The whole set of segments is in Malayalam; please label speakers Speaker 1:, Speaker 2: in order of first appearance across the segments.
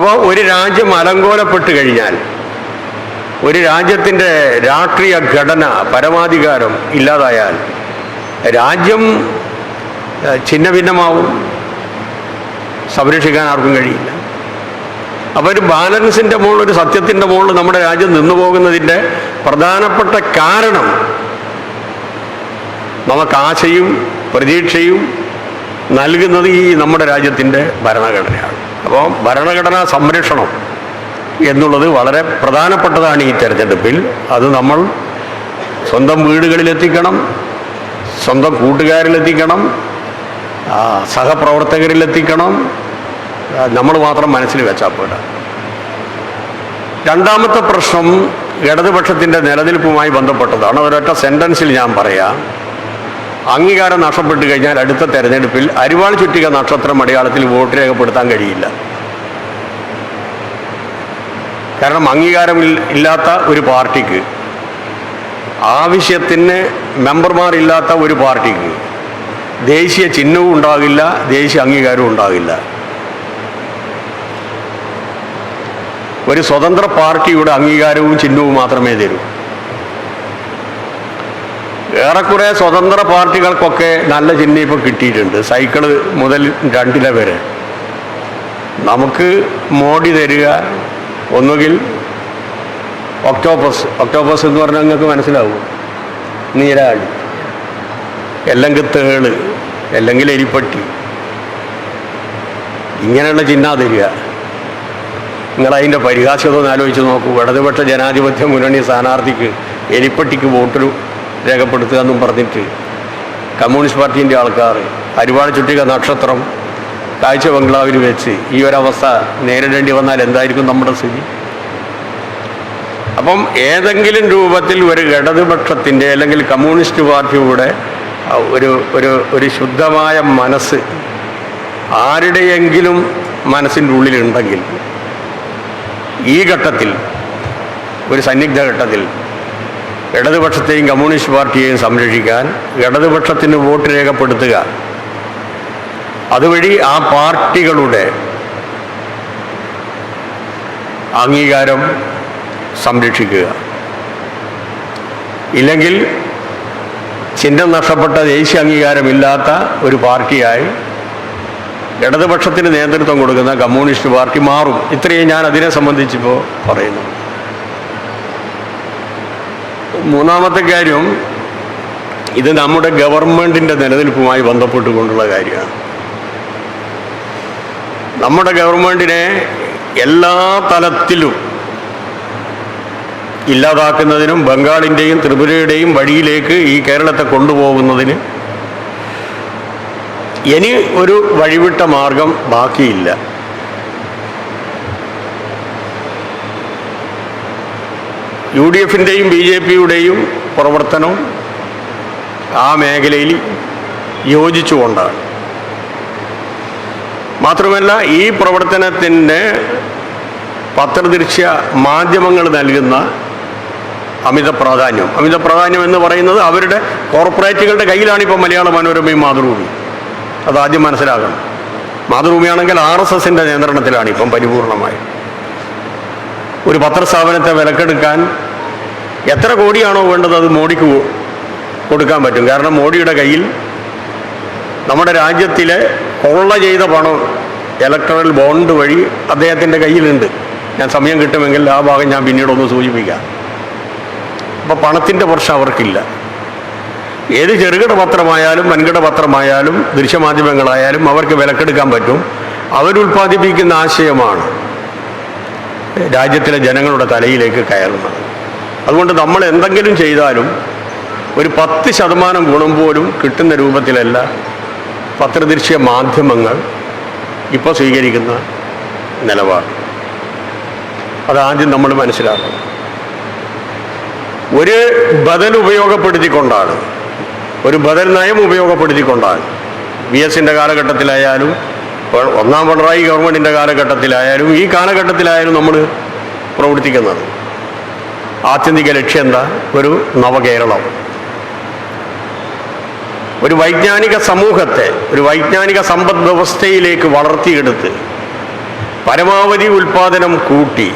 Speaker 1: അപ്പോൾ ഒരു രാജ്യം അലങ്കോലപ്പെട്ട് കഴിഞ്ഞാൽ ഒരു രാജ്യത്തിന്റെ രാഷ്ട്രീയ ഘടന പരമാധികാരം ഇല്ലാതായാൽ രാജ്യം ഛിന്ന ഭിന്നമാവും സംരക്ഷിക്കാൻ ആർക്കും കഴിയില്ല. അപ്പോൾ ഒരു ബാലൻസിന്റെ മുകളിൽ ഒരു സത്യത്തിന്റെ മുകളിൽ നമ്മുടെ രാജ്യം നിന്നു പോകുന്നതിന്റെ പ്രധാനപ്പെട്ട കാരണം നമുക്ക് ആശയും പ്രതീക്ഷയും നൽകുന്നത് ഈ നമ്മുടെ രാജ്യത്തിന്റെ ഭരണഘടനയാണ്. അപ്പോൾ ഭരണഘടനാ സംരക്ഷണം എന്നുള്ളത് വളരെ പ്രധാനപ്പെട്ടതാണ് ഈ തെരഞ്ഞെടുപ്പിൽ. അത് നമ്മൾ സ്വന്തം വീടുകളിലെത്തിക്കണം സ്വന്തം കൂട്ടുകാരിലെത്തിക്കണം സഹപ്രവർത്തകരിലെത്തിക്കണം. നമ്മൾ മാത്രം മനസ്സിൽ വെച്ചാൽ പോരാ. രണ്ടാമത്തെ പ്രശ്നം ഇടതുപക്ഷത്തിന്റെ നിലനിൽപ്പുമായി ബന്ധപ്പെട്ടതാണ്. ഒരൊറ്റ സെന്റൻസിൽ ഞാൻ പറയാം. അംഗീകാരം നഷ്ടപ്പെട്ടു കഴിഞ്ഞാൽ അടുത്ത തെരഞ്ഞെടുപ്പിൽ അരിവാൾ ചുറ്റിക നക്ഷത്രം അടയാളത്തിൽ വോട്ട് രേഖപ്പെടുത്താൻ കഴിയില്ല. കാരണം അംഗീകാരം ഇല്ലാത്ത ഒരു പാർട്ടിക്ക് ആവശ്യത്തിന് മെമ്പർമാരില്ലാത്ത ഒരു പാർട്ടിക്ക് ദേശീയ ചിഹ്നവും ഉണ്ടാകില്ല ദേശീയ അംഗീകാരവും ഉണ്ടാകില്ല. ഒരു സ്വതന്ത്ര പാർട്ടിയുടെ അംഗീകാരവും ചിഹ്നവും മാത്രമേ തരൂ. ഏറെക്കുറെ സ്വതന്ത്ര പാർട്ടികൾക്കൊക്കെ നല്ല ചിഹ്നം ഇപ്പോൾ കിട്ടിയിട്ടുണ്ട്. സൈക്കിൾ മുതൽ രണ്ടില വരെ. നമുക്ക് മോഡി തരിക ഒന്നുകിൽ ഒക്ടോപ്പസ്. ഒക്ടോപ്പസ് എന്ന് പറഞ്ഞാൽ നിങ്ങൾക്ക് മനസ്സിലാവും. നീരാളി. അല്ലെങ്കിൽ തേൾ അല്ലെങ്കിൽ എരിപ്പട്ടി ഇങ്ങനെയുള്ള ചിഹ്ന തരിക. നിങ്ങൾ അതിന്റെ പരിഹാസ്യത ആലോചിച്ച് നോക്കൂ. ഇടതുപക്ഷ ജനാധിപത്യ മുന്നണി സ്ഥാനാർത്ഥിക്ക് എലിപ്പട്ടിക്ക് വോട്ട് രേഖപ്പെടുത്തുക എന്നും പറഞ്ഞിട്ട് കമ്മ്യൂണിസ്റ്റ് പാർട്ടീന്റെ ആൾക്കാർ അരിവാട് ചുറ്റിക നക്ഷത്രം കാഴ്ച ബംഗ്ലാവിൽ വെച്ച് ഈ ഒരവസ്ഥ നേരിടേണ്ടി വന്നാൽ എന്തായിരിക്കും നമ്മുടെ സ്ഥിതി? അപ്പം ഏതെങ്കിലും രൂപത്തിൽ ഒരു ഇടതുപക്ഷത്തിന്റെ അല്ലെങ്കിൽ കമ്മ്യൂണിസ്റ്റ് പാർട്ടിയുടെ ഒരു ഒരു ഒരു ശുദ്ധമായ മനസ്സ് ആരുടെയെങ്കിലും മനസ്സിന്റെ ഉള്ളിലുണ്ടെങ്കിൽ ഈ ഘട്ടത്തിൽ ഒരു സന്നിഗ്ധ ഘട്ടത്തിൽ ഇടതുപക്ഷത്തെയും കമ്മ്യൂണിസ്റ്റ് പാർട്ടിയെയും സംരക്ഷിക്കാൻ ഇടതുപക്ഷത്തിന് വോട്ട് രേഖപ്പെടുത്തുക. അതുവഴി ആ പാർട്ടികളുടെ അംഗീകാരം സംരക്ഷിക്കുക. ഇല്ലെങ്കിൽ ചിഹ്നം നഷ്ടപ്പെട്ട ദേശീയ അംഗീകാരമില്ലാത്ത ഒരു പാർട്ടിയായി ഇടതുപക്ഷത്തിന് നേതൃത്വം കൊടുക്കുന്ന കമ്മ്യൂണിസ്റ്റ് പാർട്ടി മാറും. ഇത്രയും ഞാൻ അതിനെ സംബന്ധിച്ചിപ്പോൾ പറയുന്നു. മൂന്നാമത്തെ കാര്യം ഇത് നമ്മുടെ ഗവൺമെന്റിന്റെ നിലനിൽപ്പുമായി ബന്ധപ്പെട്ടുകൊണ്ടുള്ള കാര്യമാണ്. നമ്മുടെ ഗവൺമെന്റിനെ എല്ലാ തലത്തിലും ഇല്ലാതാക്കുന്നതിനും ബംഗാളിന്റെയും ത്രിപുരയുടെയും വഴിയിലേക്ക് ഈ കേരളത്തെ കൊണ്ടുപോകുന്നതിന് ഇനി ഒരു വഴിവിട്ട മാർഗം ബാക്കിയില്ല. യു ഡി എഫിന്റെയും ബി ജെ പിയുടെയും പ്രവർത്തനം ആ മേഖലയിൽ യോജിച്ചുകൊണ്ടാണ്. മാത്രമല്ല ഈ പ്രവർത്തനത്തിന്റെ പത്രദൃശ്യ മാധ്യമങ്ങൾ നൽകുന്ന അമിത പ്രാധാന്യം. അമിത പ്രാധാന്യം എന്ന് പറയുന്നത് അവരുടെ കോർപ്പറേറ്റുകളുടെ കയ്യിലാണ് ഇപ്പോൾ മലയാള മനോരമയും മാതൃഭൂമി അത് ആദ്യം മനസ്സിലാക്കണം മാതൃഭൂമിയാണെങ്കിൽ ആർ എസ് എസിന്റെ നിയന്ത്രണത്തിലാണ് ഇപ്പം പരിപൂർണമായി ഒരു പത്രസ്ഥാപനത്തെ വിലക്കെടുക്കാൻ എത്ര കോടിയാണോ വേണ്ടത് അത് മോഡിക്ക് കൊടുക്കാൻ പറ്റും. കാരണം മോഡിയുടെ കയ്യിൽ നമ്മുടെ രാജ്യത്തിലെ കൊള്ള ചെയ്ത പണം ഇലക്ട്രൽ ബോണ്ട് വഴി അദ്ദേഹത്തിന്റെ കയ്യിലുണ്ട്. ഞാൻ സമയം കിട്ടുമെങ്കിൽ ആ ഭാഗം ഞാൻ പിന്നീടൊന്ന് സൂചിപ്പിക്കാം. അപ്പോൾ പണത്തിന്റെ പ്രശ്നം അവർക്കില്ല. ഏത് ചെറുകിട പത്രമായാലും വൻകിട പത്രമായാലും ദൃശ്യമാധ്യമങ്ങളായാലും അവർക്ക് വിലക്കെടുക്കാൻ പറ്റും. അവരുൽപ്പാദിപ്പിക്കുന്ന ആശയമാണ് രാജ്യത്തിലെ ജനങ്ങളുടെ തലയിലേക്ക് കയറുന്നത്. അതുകൊണ്ട് നമ്മൾ എന്തെങ്കിലും ചെയ്താലും ഒരു പത്ത് ശതമാനം ഗുണം പോലും കിട്ടുന്ന രൂപത്തിലല്ല പത്രദൃശ്യ മാധ്യമങ്ങൾ ഇപ്പോൾ സ്വീകരിക്കുന്ന നിലപാട്. അതാദ്യം നമ്മൾ മനസ്സിലാക്കണം. ഒരു ബദൽ ഉപയോഗപ്പെടുത്തിക്കൊണ്ടാണ് ഒരു ബദൽ നയം ഉപയോഗപ്പെടുത്തിക്കൊണ്ടാണ് വി എസിന്റെ കാലഘട്ടത്തിലായാലും ഒന്നാം പിണറായി ഗവൺമെന്റിന്റെ കാലഘട്ടത്തിലായാലും ഈ കാലഘട്ടത്തിലായാലും നമ്മൾ പ്രവർത്തിക്കുന്നത്. ആത്യന്തിക ലക്ഷ്യം എന്താ ഒരു നവകേരളം. ഒരു വൈജ്ഞാനിക സമൂഹത്തെ ഒരു വൈജ്ഞാനിക സമ്പദ് വ്യവസ്ഥയിലേക്ക് വളർത്തിയെടുത്ത് പരമാവധി ഉൽപാദനം കൂട്ടി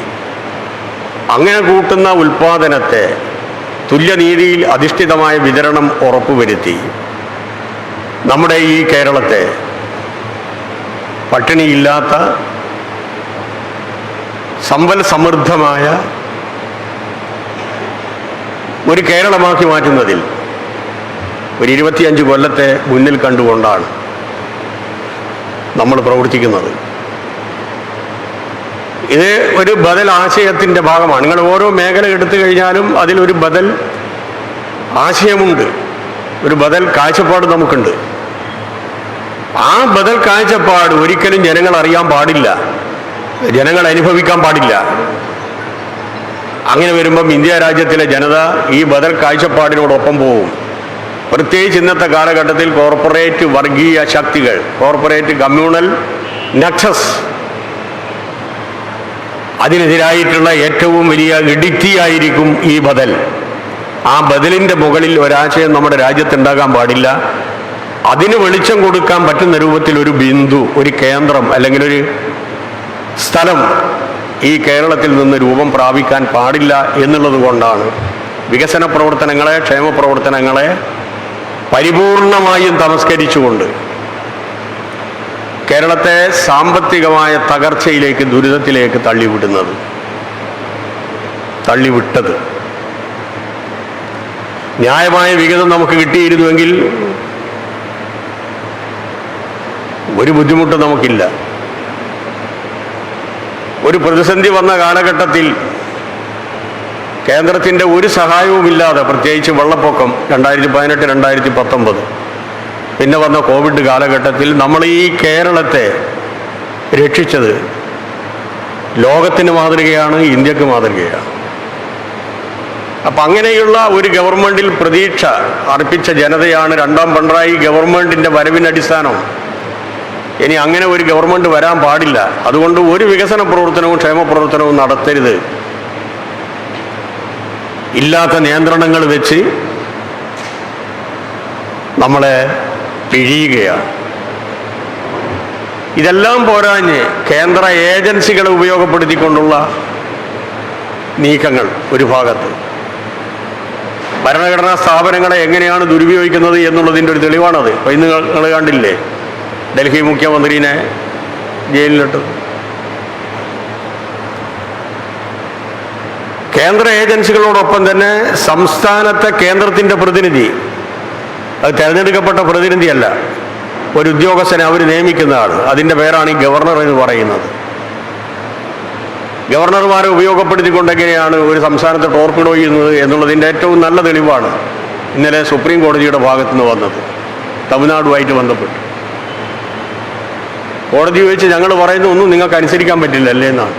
Speaker 1: അങ്ങനെ കൂട്ടുന്ന ഉൽപാദനത്തെ തുല്യനീതിയിൽ അധിഷ്ഠിതമായ വിതരണം ഉറപ്പുവരുത്തി നമ്മുടെ ഈ കേരളത്തെ പട്ടിണിയില്ലാത്ത സമ്പൽ സമൃദ്ധമായ ഒരു കേരളമാക്കി മാറ്റുന്നതിൽ ഒരു ഇരുപത്തിയഞ്ച് കൊല്ലത്തെ മുന്നിൽ കണ്ടുകൊണ്ടാണ് നമ്മൾ പ്രവർത്തിക്കുന്നത്. ഇത് ഒരു ബദൽ ആശയത്തിന്റെ ഭാഗമാണ്. നിങ്ങൾ ഓരോ മേഖല എടുത്തു കഴിഞ്ഞാലും അതിലൊരു ബദൽ ആശയമുണ്ട്. ഒരു ബദൽ കാഴ്ചപ്പാട് നമുക്കുണ്ട്. ആ ബദൽ കാഴ്ചപ്പാട് ഒരിക്കലും ജനങ്ങൾ അറിയാൻ പാടില്ല. ജനങ്ങൾ അനുഭവിക്കാൻ പാടില്ല. അങ്ങനെ വരുമ്പം ഇന്ത്യ രാജ്യത്തിലെ ജനത ഈ ബദൽ കാഴ്ചപ്പാടിനോടൊപ്പം പോവും. പ്രത്യേകിച്ച് ഇന്നത്തെ കാലഘട്ടത്തിൽ കോർപ്പറേറ്റ് വർഗീയ ശക്തികൾ കോർപ്പറേറ്റ് കമ്മ്യൂണൽ നക്സസ് അതിനെതിരായിട്ടുള്ള ഏറ്റവും വലിയ ഇടിത്തിയായിരിക്കും ഈ ബദൽ. ആ ബദലിന്റെ മുകളിൽ ഒരാശയം നമ്മുടെ രാജ്യത്തുണ്ടാകാൻ പാടില്ല. അതിന് വെളിച്ചം കൊടുക്കാൻ പറ്റുന്ന രൂപത്തിൽ ഒരു ബിന്ദു ഒരു കേന്ദ്രം അല്ലെങ്കിൽ ഒരു സ്ഥലം ഈ കേരളത്തിൽ നിന്ന് രൂപം പ്രാപിക്കാൻ പാടില്ല എന്നുള്ളത് കൊണ്ടാണ് വികസന പ്രവർത്തനങ്ങളെ ക്ഷേമ പ്രവർത്തനങ്ങളെ പരിപൂർണമായും തമസ്കരിച്ചുകൊണ്ട് കേരളത്തെ സാമ്പത്തികമായ തകർച്ചയിലേക്ക് ദുരിതത്തിലേക്ക് തള്ളിവിടുന്നത് തള്ളിവിട്ടത്. ന്യായമായ വിഹിതം നമുക്ക് കിട്ടിയിരുന്നുവെങ്കിൽ ഒരു ബുദ്ധിമുട്ടും നമുക്കില്ല. ഒരു പ്രതിസന്ധി വന്ന കാലഘട്ടത്തിൽ കേന്ദ്രത്തിന്റെ ഒരു സഹായവുമില്ലാതെ പ്രത്യേകിച്ച് വെള്ളപ്പൊക്കം രണ്ടായിരത്തി പതിനെട്ട് രണ്ടായിരത്തി പത്തൊമ്പത് പിന്നെ വന്ന കോവിഡ് കാലഘട്ടത്തിൽ നമ്മൾ ഈ കേരളത്തെ രക്ഷിച്ചത് ലോകത്തിന് മാതൃകയാണ് ഇന്ത്യയ്ക്ക് മാതൃകയാണ്. അപ്പം അങ്ങനെയുള്ള ഒരു ഗവൺമെന്റിൽ പ്രതീക്ഷ അർപ്പിച്ച ജനതയാണ് രണ്ടാം പിണറായി ഗവൺമെന്റിന്റെ വരവിന്റെ അടിസ്ഥാനം ഇനി അങ്ങനെ ഒരു ഗവൺമെന്റ് വരാൻ പാടില്ല. അതുകൊണ്ട് ഒരു വികസന പ്രവർത്തനവും ക്ഷേമ പ്രവർത്തനവും നടത്തരുത്. ഇല്ലാത്ത നിയന്ത്രണങ്ങൾ വെച്ച് നമ്മളെ പിഴിയുകയാണ്. ഇതെല്ലാം പോരാഞ്ഞ് കേന്ദ്ര ഏജൻസികളെ ഉപയോഗപ്പെടുത്തിക്കൊണ്ടുള്ള നീക്കങ്ങൾ ഒരു ഭാഗത്ത്. ഭരണഘടനാ സ്ഥാപനങ്ങളെ എങ്ങനെയാണ് ദുരുപയോഗിക്കുന്നത് എന്നുള്ളതിന്റെ ഒരു തെളിവാണത്. അപ്പം ഇന്ന് നിങ്ങൾ കണ്ടില്ലേ? ഡൽഹി മുഖ്യമന്ത്രിനെ ജയിലിലിട്ടത് കേന്ദ്ര ഏജൻസികളോടൊപ്പം തന്നെ സംസ്ഥാനത്തെ കേന്ദ്രത്തിന്റെ പ്രതിനിധി അത് തിരഞ്ഞെടുക്കപ്പെട്ട പ്രതിനിധിയല്ല ഒരു ഉദ്യോഗസ്ഥനെ അവർ നിയമിക്കുന്ന ആൾ അതിന്റെ പേരാണ് ഈ ഗവർണർ എന്ന് പറയുന്നത്. ഗവർണർമാരെ ഉപയോഗപ്പെടുത്തിക്കൊണ്ട് എങ്ങനെയാണ് ഒരു സംസ്ഥാനത്തെ ടോർപ്പിഡോ ചെയ്യുന്നത് എന്നുള്ളതിന്റെ ഏറ്റവും നല്ല തെളിവാണ് ഇന്നലെ സുപ്രീം കോടതിയുടെ ഭാഗത്തുനിന്ന് വന്നത്. തമിഴ്നാടുമായിട്ട് ബന്ധപ്പെട്ട്. കോടതി ചോദിച്ച് ഞങ്ങൾ പറയുന്ന ഒന്നും നിങ്ങൾക്ക് അനുസരിക്കാൻ പറ്റില്ല അല്ലേ എന്നാണ്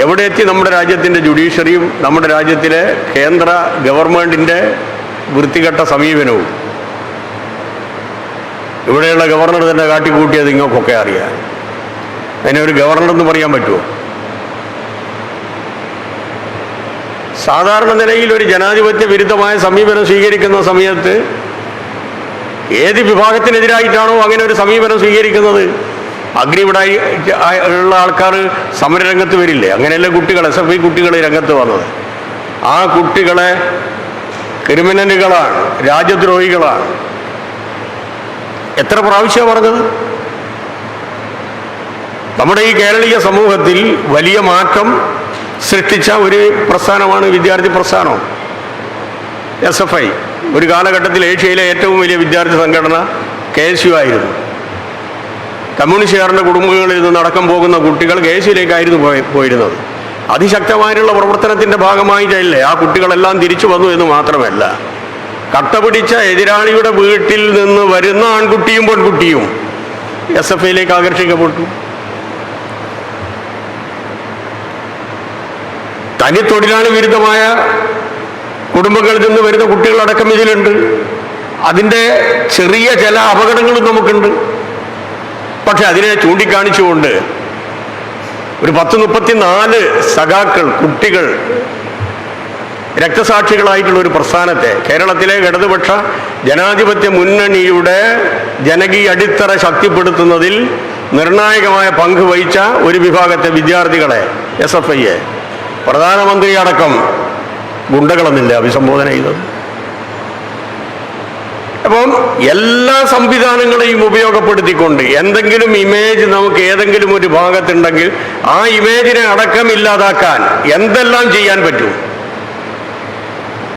Speaker 1: എവിടെ എത്തി നമ്മുടെ രാജ്യത്തിന്റെ ജുഡീഷ്യറിയും നമ്മുടെ രാജ്യത്തിലെ കേന്ദ്ര ഗവൺമെന്റിന്റെ വൃത്തികെട്ട സമീപനവും? ഇവിടെയുള്ള ഗവർണർ തന്നെ കാട്ടിക്കൂട്ടിയത് നിങ്ങൾക്കൊക്കെ അറിയാം. അതിനെ ഒരു ഗവർണർ എന്ന് പറയാൻ പറ്റുമോ? സാധാരണ നിലയിൽ ഒരു ജനാധിപത്യ വിരുദ്ധമായ സമീപനം സ്വീകരിക്കുന്ന സമയത്ത് ഏത് വിഭാഗത്തിനെതിരായിട്ടാണോ അങ്ങനെ ഒരു സമീപനം സ്വീകരിക്കുന്നത്? അഗ്നിവിടായി ഉള്ള ആൾക്കാർ സമരരംഗത്ത് വരില്ലേ? അങ്ങനെയല്ല കുട്ടികൾ എസ് എഫ് ഐ കുട്ടികൾ രംഗത്ത് വന്നത്? ആ കുട്ടികളെ ക്രിമിനലുകളാണ് രാജ്യദ്രോഹികളാണ്. എത്ര പ്രാവശ്യമാണ് പറഞ്ഞത്? നമ്മുടെ ഈ കേരളീയ സമൂഹത്തിൽ വലിയ മാറ്റം സൃഷ്ടിച്ച ഒരു പ്രസ്ഥാനമാണ് വിദ്യാർത്ഥി പ്രസ്ഥാനം എസ് എഫ് ഐ. ഒരു കാലഘട്ടത്തിൽ ഏഷ്യയിലെ ഏറ്റവും വലിയ വിദ്യാർത്ഥി സംഘടന കെ എസ് യു ആയിരുന്നു. കമ്മ്യൂണിസ്റ്റുകാരുടെ കുടുംബങ്ങളിൽ നിന്ന് അടക്കം പോകുന്ന കുട്ടികൾ കെ എസ് യുയിലേക്കായിരുന്നു പോയി പോയിരുന്നത്. അതിശക്തമായിട്ടുള്ള പ്രവർത്തനത്തിന്റെ ഭാഗമായിട്ടല്ലേ ആ കുട്ടികളെല്ലാം തിരിച്ചു വന്നു എന്ന് മാത്രമല്ല കട്ടപിടിച്ച എതിരാളിയുടെ വീട്ടിൽ നിന്ന് വരുന്ന ആൺകുട്ടിയും പെൺകുട്ടിയും എസ് എഫ് ഐയിലേക്ക് ആകർഷിക്കപ്പെട്ടു. തനി തൊഴിലാളി വിരുദ്ധമായ കുടുംബങ്ങളിൽ നിന്ന് വരുന്ന കുട്ടികളടക്കം ഇതിലുണ്ട്. അതിന്റെ ചെറിയ ചില അപകടങ്ങളും നമുക്കുണ്ട്. പക്ഷെ അതിനെ ചൂണ്ടിക്കാണിച്ചുകൊണ്ട് ഒരു പത്ത് മുപ്പത്തിനാല് സഖാക്കൾ കുട്ടികൾ രക്തസാക്ഷികളായിട്ടുള്ള ഒരു പ്രസ്ഥാനത്തെ കേരളത്തിലെ ഇടതുപക്ഷ ജനാധിപത്യ മുന്നണിയുടെ ജനകീയ അടിത്തറ ശക്തിപ്പെടുത്തുന്നതിൽ നിർണായകമായ പങ്ക് വഹിച്ച ഒരു വിഭാഗത്തെ വിദ്യാർത്ഥികളെ എസ് എഫ് ഐയെ പ്രധാനമന്ത്രി അടക്കം ഗുണ്ടകളെന്നില്ല അഭിസംബോധന ചെയ്തത് അപ്പം എല്ലാ സംവിധാനങ്ങളെയും ഉപയോഗപ്പെടുത്തിക്കൊണ്ട് എന്തെങ്കിലും ഇമേജ് നമുക്ക് ഏതെങ്കിലും ഒരു ഭാഗത്തുണ്ടെങ്കിൽ ആ ഇമേജിനെ അടക്കമില്ലാതാക്കാൻ എന്തെല്ലാം ചെയ്യാൻ പറ്റും?